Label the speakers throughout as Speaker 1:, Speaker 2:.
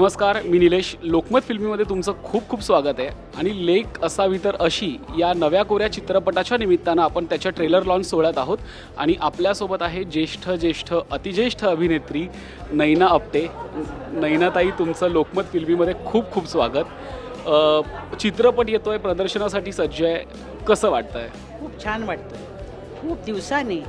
Speaker 1: नमस्कार मी निलेश. लोकमत फिल्मीमध्ये तुमचं खूप खूप स्वागत आहे. आणि लेक असावी तर अशी या नव्या कोऱ्या चित्रपटाच्या निमित्तानं आपण त्याच्या ट्रेलर लॉन्च सोहळ्यात आहोत. आणि आपल्यासोबत आहे ज्येष्ठ ज्येष्ठ अतिज्येष्ठ अभिनेत्री नैना आपटे नैनाताई तुमचं लोकमत फिल्मीमध्ये खूप खूप स्वागत. चित्रपट येतोय प्रदर्शनासाठी सज्ज आहे. कसं वाटतं आहे
Speaker 2: खूप छान वाटतं खूप दिवसांनी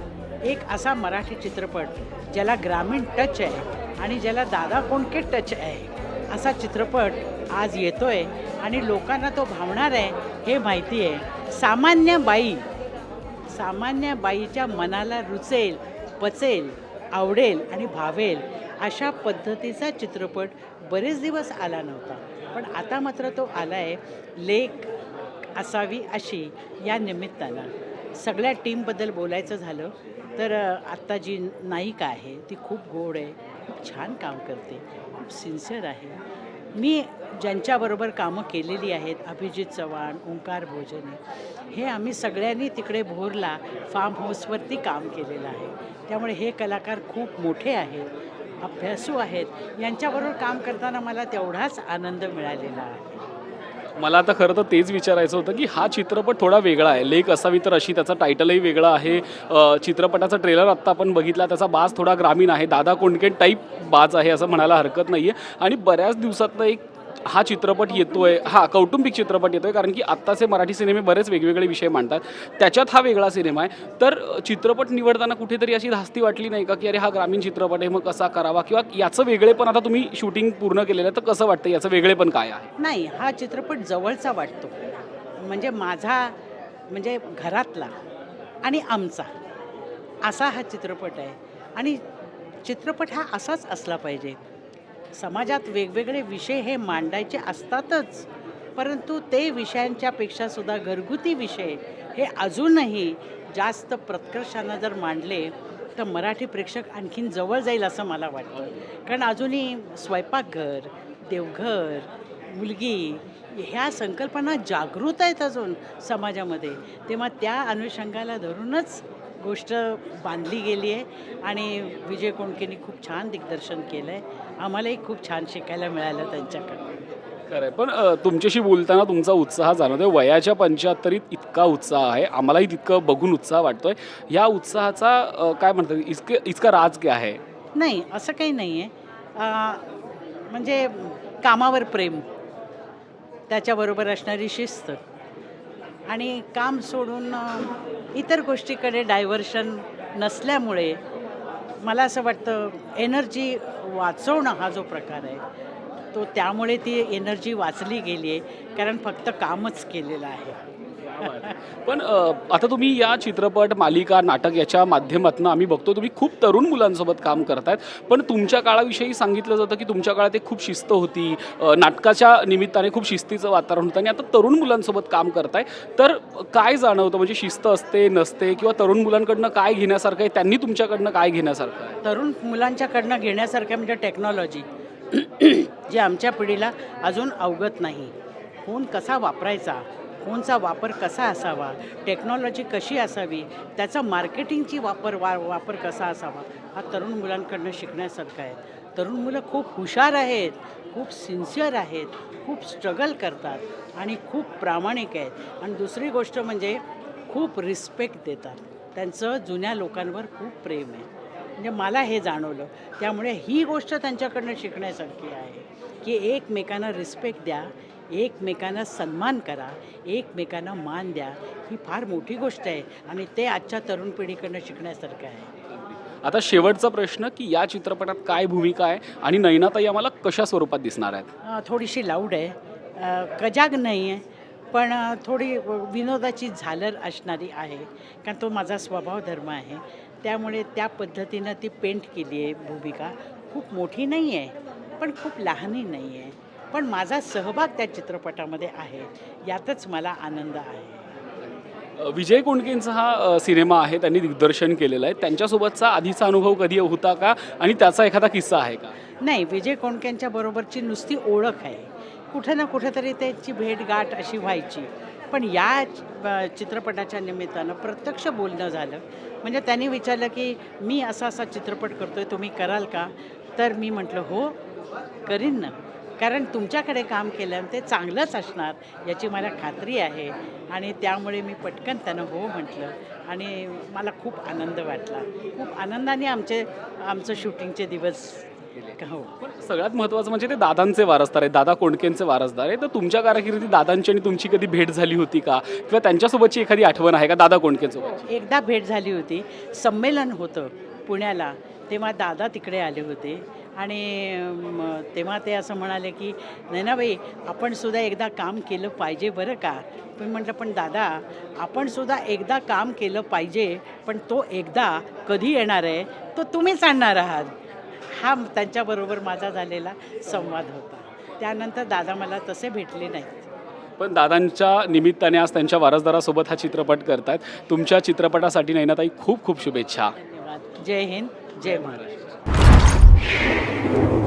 Speaker 2: एक असा मराठी चित्रपट ज्याला ग्रामीण टच आहे आणि ज्याला दादा कोणके टच आहे. असा चित्रपट आज येतो आहे आणि लोकांना तो भावणार आहे हे माहिती आहे. सामान्य बाई सामान्य बाईच्या मनाला रुचेल पचेल आवडेल आणि भावेल अशा पद्धतीचा चित्रपट बरेच दिवस आला नव्हता. पण आता मात्र तो आला आहे लेख असावी अशी या निमित्तानं. सगळ्या टीमबद्दल बोलायचं झालं तर आत्ता जी नायिका आहे ती खूप गोड आहे. खूप छान काम करते खूप सिन्सिअर आहे. मी ज्यांच्याबरोबर कामं केलेली आहेत अभिजित चव्हाण ओंकार भोजने हे आम्ही सगळ्यांनी तिकडे भोरला फार्म हाऊसवरती काम केलेलं आहे. त्यामुळे हे कलाकार खूप मोठे आहेत अभ्यासू आहेत. यांच्याबरोबर काम करताना मला तेवढाच आनंद मिळालेला आहे.
Speaker 1: मला आता खरं तर तेच विचारायचं होतं की हा चित्रपट थोडा वेगळा आहे. लेख असावी तर अशी त्याचा टायटलही वेगळा आहे. चित्रपटाचा ट्रेलर आत्ता आपण बघितला त्याचा बाज थोडा ग्रामीण आहे. दादा कोंडके टाईप बाज आहे असं म्हणायला हरकत नाही आहे आणि बऱ्याच दिवसातनं एक हा चित्रपट येतोय हा कौटुंबिक चित्रपट येतोय कारण की आत्ताचे मराठी सिनेमे बरेच वेगवेगळे विषय मांडतात. त्याच्यात हा वेगळा सिनेमा आहे. तर चित्रपट निवडताना कुठेतरी अशी धास्ती वाटली नाही का की अरे हा ग्रामीण चित्रपट आहे मग कसा करावा? किंवा याचं वेगळेपण आता तुम्ही शूटिंग पूर्ण केलेलं आहे तर कसं वाटतं? याचं वेगळेपण काय आहे?
Speaker 2: नाही हा चित्रपट जवळचा वाटतो. म्हणजे माझा म्हणजे घरातला आणि आमचा. असा हा चित्रपट आहे. आणि चित्रपट हा असाच असला पाहिजे. समाजात वेगवेगळे विषय हे मांडायचे असतातच. परंतु ते विषयांच्यापेक्षा सुद्धा घरगुती विषय हे अजूनही जास्त प्रत्कर्षानं जर मांडले तर मराठी प्रेक्षक आणखीन जवळ जाईल असं मला वाटतं. कारण अजूनही स्वयंपाकघर देवघर मुलगी ह्या संकल्पना जागृत आहेत अजून समाजामध्ये. तेव्हा त्या अनुषंगाला धरूनच गोष्ट बांधली गेली आहे आणि विजय कोणकेनी खूप छान दिग्दर्शन केलं आहे आम्हालाही खूप छान शिकायला मिळालं त्यांच्याकडून.
Speaker 1: खरं आहे पण अ, तुमच्याशी बोलताना तुमचा उत्साह जाणवतोय. वयाच्या पंच्याहत्तरीत इतका उत्साह आहे. आम्हालाही तितकं बघून उत्साह वाटतोय. या उत्साहाचा अ, काय म्हणतात? इतके इतका राज काय आहे?
Speaker 2: नाही असं काही नाही आहे म्हणजे कामावर प्रेम. त्याच्याबरोबर असणारी शिस्त. आणि काम सोडून अ, इतर गोष्टीकडे डायव्हर्शन नसल्यामुळे मला असं वाटतं एनर्जी वाचवणं हा जो प्रकार आहे तो त्यामुळे ती एनर्जी वाचली गेली आहे कारण फक्त कामच केलेलं आहे.
Speaker 1: पण आता तुम्ही या चित्रपट मालिका नाटक याच्या माध्यमातून आम्ही बघतो तुम्ही खूप तरुण मुलांसोबत काम करतायत. पण तुमच्या काळाविषयी सांगितलं जातं की तुमच्या काळात एक खूप शिस्त होती नाटकाच्या निमित्ताने खूप शिस्तीचं वातावरण होतं आणि आता तरुण मुलांसोबत काम करताय. तर काय जाणवतं? म्हणजे शिस्त असते नसते किंवा तरुण मुलांकडनं काय घेण्यासारखं आहे? त्यांनी तुमच्याकडनं काय घेण्यासारखं आहे?
Speaker 2: तरुण मुलांच्याकडनं घेण्यासारखं म्हणजे टेक्नॉलॉजी जे आमच्या पिढीला अजून अवगत नाही. फोन कसा वापरायचा? फोनचा वापर कसा असावा? टेक्नॉलॉजी कशी असावी? त्याचा मार्केटिंगची वापर वा वापर कसा असावा? हा तरुण मुलांकडनं शिकण्यासारखा आहे. तरुण मुलं खूप हुशार आहेत खूप सिन्सिअर आहेत खूप स्ट्रगल करतात आणि खूप प्रामाणिक आहेत. आणि दुसरी गोष्ट म्हणजे खूप रिस्पेक्ट देतात. त्यांचं जुन्या लोकांवर खूप प्रेम आहे. म्हणजे मला हे जाणवलं. त्यामुळे ही गोष्ट त्यांच्याकडनं शिकण्यासारखी आहे की एकमेकांना रिस्पेक्ट द्या एकमेकांना सन्मान करा एकमेकांना मान द्या ही फार मोठी गोष्ट आहे आणि ते आजच्या तरुण पिढीकडनं शिकण्यासारखं आहे.
Speaker 1: आता शेवटचा प्रश्न की या चित्रपटात काय भूमिका आहे आणि नैनाताई आम्हाला कशा स्वरूपात दिसणार आहेत?
Speaker 2: अ, थोडीशी लाऊड आहे. अ, कजाग नाही आहे पण अ, थोडी विनोदाची झालर असणारी आहे कारण तो माझा स्वभाव धर्म आहे. त्यामुळे त्या पद्धतीनं ती पेंट केली आहे भूमिका. खूप मोठी नाही आहे पण खूप लहानही नाही आहे. पण माझा सहभाग त्या चित्रपटामध्ये आहे. यातच मला आनंद आहे.
Speaker 1: विजय कोंडकेंचा हा सिनेमा आहे. त्यांनी दिग्दर्शन केलेलं आहे. त्यांच्यासोबतचा आधीचा अनुभव कधी होता का? आणि त्याचा एखादा किस्सा आहे का?
Speaker 2: नाही विजय कोणक्यांच्या बरोबरची नुसती ओळख आहे. कुठे ना कुठेतरी त्यांची भेटगाठ अशी व्हायची. पण या चित्रपटाच्या निमित्तानं प्रत्यक्ष बोलणं झालं. म्हणजे त्यांनी विचारलं की मी असा असा चित्रपट करतोय तुम्ही कराल का? तर मी म्हटलं हो करीन ना. कारण तुमच्याकडे काम केलं ते चांगलंच असणार याची मला खात्री आहे. आणि त्यामुळे मी पटकन त्यानं हो म्हटलं. आणि मला खूप आनंद वाटला. खूप आनंदाने आमचे आमचं शूटिंगचे दिवस हो.
Speaker 1: सगळ्यात महत्त्वाचं म्हणजे ते दादांचे वारसदार आहेत. दादा कोंडकेंचे वारसदार आहे तर तुमच्या कारकिर्दीत दादांची आणि तुमची कधी भेट झाली होती का? किंवा त्यांच्यासोबतची एखादी आठवण आहे का? दादा कोंडकेंसोबत
Speaker 2: एकदा भेट झाली होती. संमेलन होतं पुण्याला. तेव्हा दादा तिकडे आले होते. आणि म, तेव्हा ते असं म्हणाले की नैनाबाई आपण सुद्धा एकदा काम केलं पाहिजे बरं का? पण म्हटलं पण दादा आपण सुद्धा एकदा काम केलं पाहिजे पण तो एकदा कधी येणार आहे तो तुम्हीच आणणार आहात. हा त्यांच्याबरोबर माझा झालेला संवाद होता. त्यानंतर दादा मला तसे भेटले नाहीत.
Speaker 1: पण दादांच्या निमित्ताने आज त्यांच्या वारसदारासोबत हा चित्रपट करतायत. तुमच्या चित्रपटासाठी नैनाताई खूप खूप शुभेच्छा.
Speaker 2: धन्यवाद. जय हिंद. जय महाराष्ट्र. Thank you.